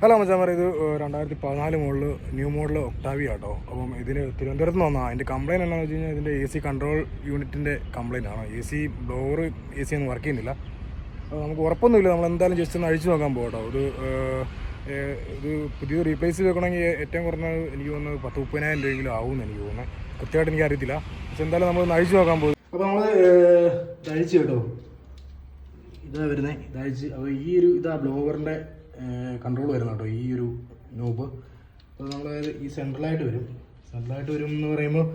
Hello മച്ചാമാർ ഇത് രണ്ടായിരത്തി പതിനാല് മോഡൽ ന്യൂ മോഡൽ ഒക്ടാവിയ കേട്ടോ അപ്പം ഇതിന് തിരുവനന്തപുരത്ത് നിന്ന് വന്നാൽ അതിന്റെ കംപ്ലയിന്റ് എന്താണെന്ന് വെച്ച് കഴിഞ്ഞാൽ ഇതിന്റെ എ സി കൺട്രോൾ യൂണിറ്റിന്റെ കംപ്ലയിന്റ് ആണ്. A C blower A C ഒന്നും വർക്ക് ചെയ്യുന്നില്ല. നമുക്ക് ഉറപ്പൊന്നുമില്ല. നമ്മൾ എന്തായാലും ജസ്റ്റ് ഒന്ന് അഴിച്ചു നോക്കാൻ പോകട്ടോ ഏഹ്, ഇത് പുതിയത് റീപ്ലേസ് വെക്കണമെങ്കിൽ ഏറ്റവും കുറഞ്ഞത് എനിക്ക് തോന്നുന്നത് പത്ത് മുപ്പതിനായിരം രൂപയെങ്കിലും ആവുമെന്ന് എനിക്ക് തോന്നുന്നത്. കൃത്യമായിട്ട് എനിക്ക് അറിയത്തില്ല. പക്ഷെ എന്തായാലും നമ്മൾ അഴിച്ചു നോക്കാൻ പോകും അപ്പോൾ നമ്മൾ അഴിച്ചു കേട്ടോ. ഇതാ വരുന്നത് ഇതഴിച്ച് അപ്പോൾ ഈ ഒരു ഇതാ ബ്ലോവറിന്റെ കൺട്രോൾ വരുന്ന കേട്ടോ ഈ ഒരു നോബ്. അപ്പോൾ നമ്മൾ ഈ സെൻട്രലായിട്ട് വരും. സെൻട്രലായിട്ട് വരും എന്ന് പറയുമ്പോൾ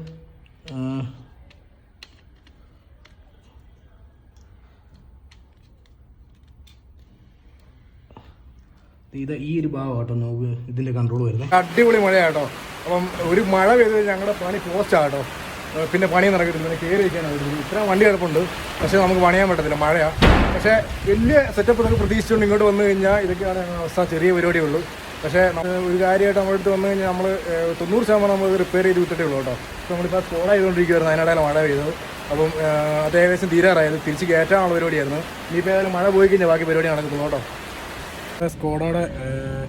ഇത് ഈ ഒരു ഭാഗം കേട്ടോ നോബ് ഇതിന്റെ കൺട്രോൾ വരുന്നത് അടിപൊളി മഴയാട്ടോ അപ്പം ഒരു മഴ പെയ്ത് ഞങ്ങളുടെ പണി പോസ്റ്റാട്ടോ പിന്നെ പണി നടക്കുന്നു പിന്നെ കയറി വയ്ക്കാനായിരുന്നു ഇത്ര വണ്ടി കിടപ്പുണ്ട്. പക്ഷേ നമുക്ക് പണിയാൻ പറ്റത്തില്ല. മഴയാണ് പക്ഷേ വലിയ സെറ്റപ്പ് നമുക്ക് പ്രതീക്ഷിച്ചുകൊണ്ട് ഇങ്ങോട്ട് വന്നു കഴിഞ്ഞാൽ ഇതൊക്കെയാണ് ഞങ്ങളുടെ അവസ്ഥ. ചെറിയ പരിപാടിയേ ഉള്ളൂ പക്ഷേ ഒരു കാര്യമായിട്ട് നമ്മുടെ അടുത്ത് വന്നു കഴിഞ്ഞാൽ നമ്മൾ തൊണ്ണൂറ് ശതമാനം നമ്മൾ റിപ്പയർ ചെയ്ത് വിട്ടിട്ടേ ഉള്ളൂ കേട്ടോ. അപ്പോൾ നമ്മളിപ്പോൾ സ്കോൾ ആയതുകൊണ്ടിരിക്കുവായിരുന്നു. അതിനിടയിൽ മഴ പെയ്തത്. അപ്പം അത് ഏകദേശം തീരാറായത്. തിരിച്ച് കയറ്റാനുള്ള പരിപാടിയായിരുന്നു. ഇനിയിപ്പോൾ ഏതായാലും മഴ പോയി കഴിഞ്ഞാൽ ബാക്കി പരിപാടി നടക്കുന്നു കേട്ടോ. സ്കോഡയുടെ ഏഹ്,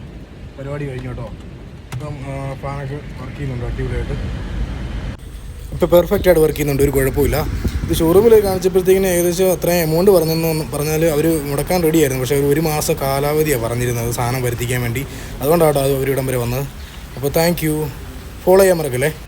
പരിപാടി കഴിഞ്ഞു കേട്ടോ. ഇപ്പം ഫാനൊക്കെ വർക്ക് ചെയ്യുന്നുണ്ട് അടിപൊളിയായിട്ട്. ഇപ്പോൾ പെർഫെക്റ്റ് ആയിട്ട് വർക്ക് ചെയ്യുന്നുണ്ട് ഒരു കുഴപ്പമില്ല ഇത് ഷോറൂമിൽ കാണിച്ചപ്പോഴത്തേക്കിന് ഏകദേശം അത്രയും എമൗണ്ട് പറഞ്ഞെന്ന് പറഞ്ഞാൽ അവർ മുടക്കാൻ റെഡിയായിരുന്നു പക്ഷേ ഒരു മാസം കാലാവധിയാണ് പറഞ്ഞിരുന്നത് സാധനം വരുത്തിക്കാൻ വേണ്ടി. അതുകൊണ്ടാണ് അത് ഇടം വരെ വന്നത്. അപ്പോൾ താങ്ക് യു ഫോളോ ചെയ്യാൻ മറക്കല്ലേ?